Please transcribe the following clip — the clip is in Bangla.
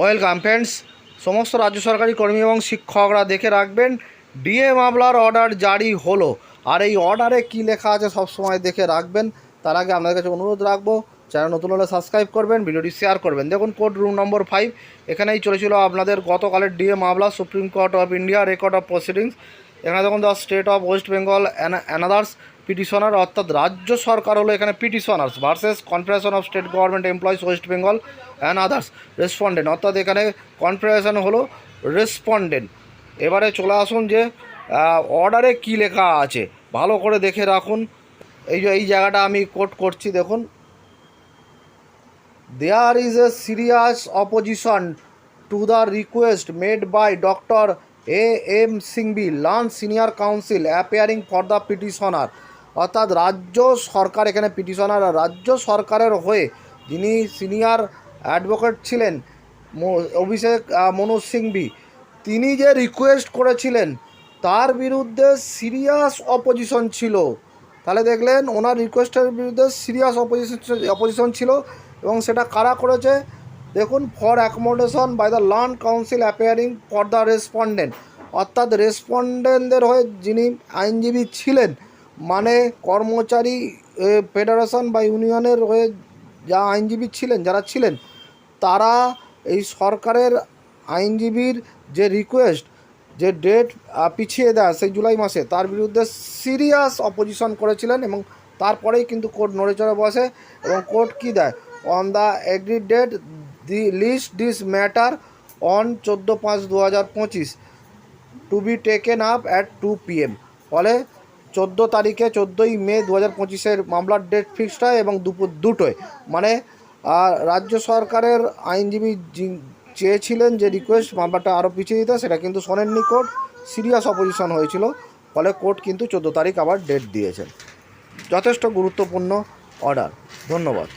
ওয়েলকাম ফ্রেন্ডস, সমস্ত রাজ্য সরকারি কর্মী এবং শিক্ষকরা দেখে রাখবেন, ডিএ মামলার অর্ডার জারি হলো। আর এই অর্ডারে কি লেখা আছে সবসময় দেখে রাখবেন। তার আগে আপনাদের কাছে অনুরোধ রাখব চ্যানেল নতুন হলে সাবস্ক্রাইব করবেন, ভিডিওটি শেয়ার করবেন। দেখুন কোর্ট রুম নম্বর ফাইভ এখানেই চলেছিল আপনাদের গতকালের ডিএ মামলা supreme court of India record of proceedings এখানে দেখুন the state of West Bengal and others petitioner অর্থাৎ রাজ্য সরকার হলো এখানে petitioners versus confederation of state government employees West Bengal and others respondent অর্থাৎ এখানে কনফেডারেশন হলো রেসপন্ডেন্ট এবারে চলে আসুন যে অর্ডারে কি লেখা আছে? ভালো করে দেখে রাখুন। এই যে, এই জায়গাটা আমি কোট করছি, দেখুন। There is a serious opposition to the request made by doctor A M Singhvi learned senior counsel, appearing for the petitioner. অর্থাৎ রাজ্য সরকার এখানে পিটিশনার রাজ্য সরকারের হয়ে যিনি সিনিয়র অ্যাডভোকেট ছিলেন অভিষেক মনোজ সিংবি তিনি যে রিকোয়েস্ট করেছিলেন, তার বিরুদ্ধে সিরিয়াস অপোজিশন ছিল। তাহলে দেখলেন, ওনার রিকোয়েস্টের বিরুদ্ধে সিরিয়াস অপোজিশন অপোজিশন ছিল, এবং সেটা কারা করেছে? দেখুন for accommodation by the learned counsel appearing for the respondent অর্থাৎ রেসপন্ডেন্টদের হয়ে যিনি আইনজীবী ছিলেন মানে কর্মচারী ফেডারেশন বা ইউনিয়নের হয়ে যা আইনজীবী ছিলেন, যারা ছিলেন, তারা এই সরকারের আইনজীবীর যে রিকোয়েস্ট যে ডেট পিছিয়ে দেয় সেই জুলাই মাসে, তার বিরুদ্ধে সিরিয়াস অপোজিশন করেছিলেন এবং তারপরেই কিন্তু কোর্ট নড়ে চড়ে বসে এবং কোর্ট কী দেয়? On the agreed date the list this matter on চোদ্দ পাঁচ দু হাজার পঁচিশ to be taken up at two PM ফলে চোদ্দ তারিখে, চোদ্দোই মে দু হাজার পঁচিশের মামলার ডেট ফিক্সড হয় এবং দুপুর দুটোয়। মানে রাজ্য সরকারের আইনজীবী চেয়েছিলেন যে রিকোয়েস্ট মামলাটা আরও পিছিয়ে দিতে, সেটা কিন্তু শোনেননি কোর্ট। সিরিয়াস অপোজিশন হয়েছিল, ফলে কোর্ট কিন্তু চোদ্দ তারিখ আবার ডেট দিয়েছেন। যথেষ্ট গুরুত্বপূর্ণ অর্ডার। ধন্যবাদ।